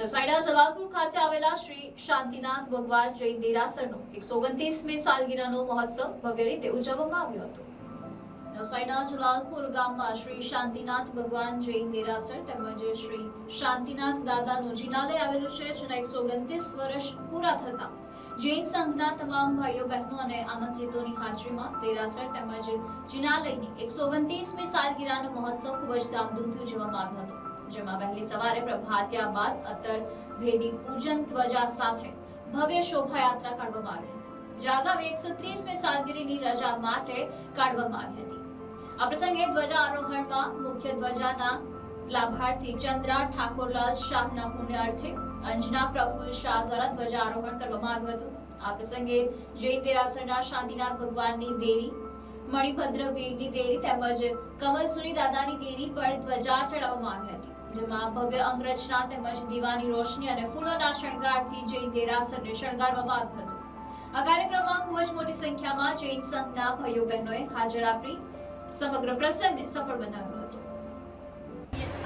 નવસારીના સલાલપુર ખાતે આવેલા શ્રી શાંતિનાથ ભગવાન જૈન દેરાસરનો એકસો ઓગણત્રીસમી સાલગીરાનો મહોત્સવ ભવ્ય રીતે ઉજવવામાં આવ્યો હતો. નવસારીના જલાલપુર ગામમાં શ્રી શાંતિનાથ ભગવાન જૈન દેરાસર તેમજ શ્રી શાંતિનાથ દાદાનું જિનાલય આવેલું છે, જેના એકસો ઓગણત્રીસ વર્ષ પૂરા થતા જૈન સંઘના તમામ ભાઈઓ, બહેનો અને આમંત્રિતોની હાજરીમાં દેરાસર તેમજ જિનાલયની એકસો ઓગણત્રીસમી સાલગીરાનો મહોત્સવ ખૂબ જ ધામધૂમથી ઉજવવામાં આવ્યો હતો. જેમાં વહેલી સવારે પ્રભાત્યા બાદ અત્તર ભેદી પૂજન ધ્વજા સાથે ભવ્ય શોભાયાત્રા કાઢવામાં આવી હતી. જાગાવે એકસો ત્રીસમી સાલગીરીની રજા માટે કાઢવામાં આવી હતી. આ પ્રસંગે ધ્વજા આરોહણમાં મુખ્ય ધ્વજાના લાભાર્થી ચંદ્રા ઠાકોરલાલ શાહના પુણ્યાર્થે અંજના પ્રફુલ્લ શાહ દ્વારા ધ્વજા આરોહણ કરવામાં આવ્યું હતું. આ પ્રસંગે જૈન દેરાસરના શાંતિનાથ ભગવાનની દેરી મણિભદ્ર વીરની દેરી તેમજ કમલસુરી દાદાની દેરી પર ધ્વજા ચડાવવામાં આવી હતી, જેમાં ભવ્ય અંગરચના તેમજ દીવાની રોશની અને ફૂલોના શણગારથી જૈન દેરાસરને શણગારવામાં આવ્યું હતું. આ કાર્યક્રમમાં ખૂબ જ મોટી સંખ્યામાં જૈન સંઘના ભાઈઓ બહેનોએ હાજર આપી સમગ્ર પ્રસંગને સફળ બનાવ્યો હતો.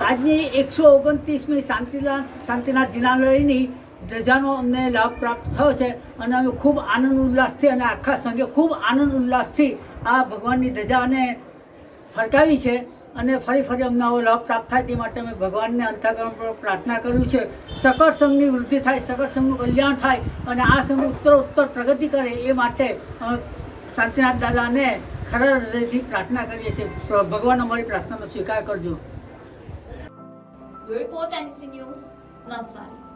આજની એકસો ઓગણત્રીસમી શાંતિનાથ શાંતિનાથ જિનાલયની ધજાનો અમને લાભ પ્રાપ્ત થયો છે અને અમે ખૂબ આનંદ ઉલ્લાસથી અને આખા સંઘે ખૂબ આનંદ ઉલ્લાસથી આ ભગવાનની ધજાને ફરકાવી છે અને ફરી ફરી અમને આવો લાભ પ્રાપ્ત થાય તે માટે અમે ભગવાનને અંતઃકરણ પર પ્રાર્થના કર્યું છે. સકળ સંઘની વૃદ્ધિ થાય, સકળ સંઘનું કલ્યાણ થાય અને આ સંઘ ઉત્તર પ્રગતિ કરે એ માટે શાંતિનાથ દાદાને ખરા હૃદયથી પ્રાર્થના કરીએ છીએ. ભગવાન અમારી પ્રાર્થનાનો સ્વીકાર કરજો. NC news Navsari